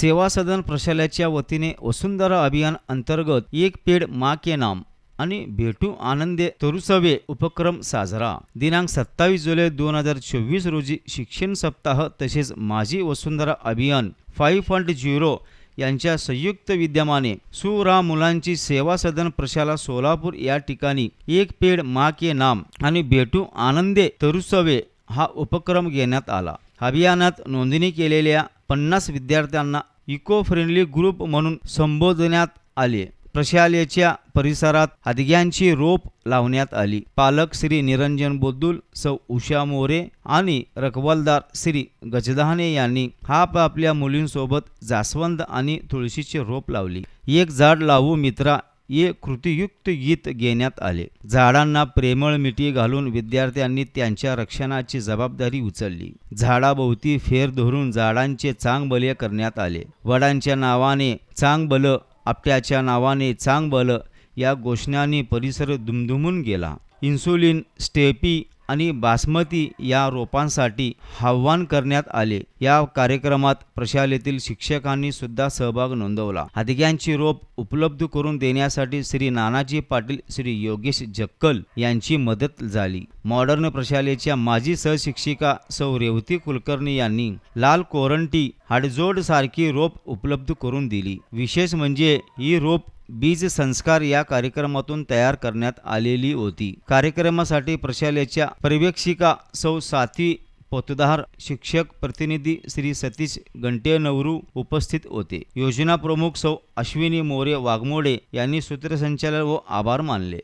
सेवा सदन प्रशाल्याच्या वतीने वसुंधरा अभियान अंतर्गत एक पेड मा के नाम आणि भेटू आनंदे तरुसवे उपक्रम साजरा. दिनांक सत्तावीस जुलै दोन हजार चोवीस रोजी शिक्षण सप्ताह तसेच माझी वसुंधरा अभियान फाईव्ह पॉईंट झिरो यांच्या संयुक्त विद्यमाने सुरा मुलांची सेवा सदन प्रशाला सोलापूर या ठिकाणी एक पेड मा के नाम आणि भेटू आनंदे तरुसवे हा उपक्रम घेण्यात आला. अभियानात नोंदणी केलेल्या पन्नास विद्यार्थ्यांना इको फ्रेंडली ग्रुप म्हणून संबोधण्यात आले प्रशालेच्या परिसरात हादग्यांची रोप लावण्यात आली. पालक श्री निरंजन बोद्दुल सौ उषा मोरे आणि रखवालदार श्री गजदाने यांनी हा आपल्या मुलींसोबत जास्वंद आणि तुळशीचे रोप लावली. एक झाड लावू मित्रा ये कृतीयुक्त गीत घेण्यात आले. झाडांना प्रेमळ मिठी घालून विद्यार्थ्यांनी त्यांच्या रक्षणाची जबाबदारी उचलली. झाडाभोवती फेर धरून झाडांचे चांगबले करण्यात आले. वडांच्या नावाने चांगबल आपट्याच्या नावाने चांगबल या घोषणाने परिसर दुमदुमून गेला. इन्सुलिन स्टेपी आणि बासमती या रोपांसाठी आव्हान करण्यात आले. या कार्यक्रमात प्रशालेतील शिक्षकांनी सुद्धा सहभाग नोंदवला. हादग्यांची रोप उपलब्ध करून देण्यासाठी श्री नानाजी पाटील श्री योगेश जक्कल यांची मदत झाली. मॉडर्न प्रशालेच्या माजी सहशिक्षिका सौ रेवती कुलकर्णी यांनी लाल कोरंटी हाडजोड सारखी रोप उपलब्ध करून दिली. विशेष म्हणजे ही रोप बीज संस्कार या कार्यक्रमातून तयार करण्यात आलेली होती. कार्यक्रमासाठी प्रशालेच्या पर्यवेक्षिका सौ साथी पोतदार शिक्षक प्रतिनिधी श्री सतीश गंटे नवरू उपस्थित होते. योजना प्रमुख सौ अश्विनी मोरे वाघमोडे यांनी सूत्रसंचालन व आभार मानले.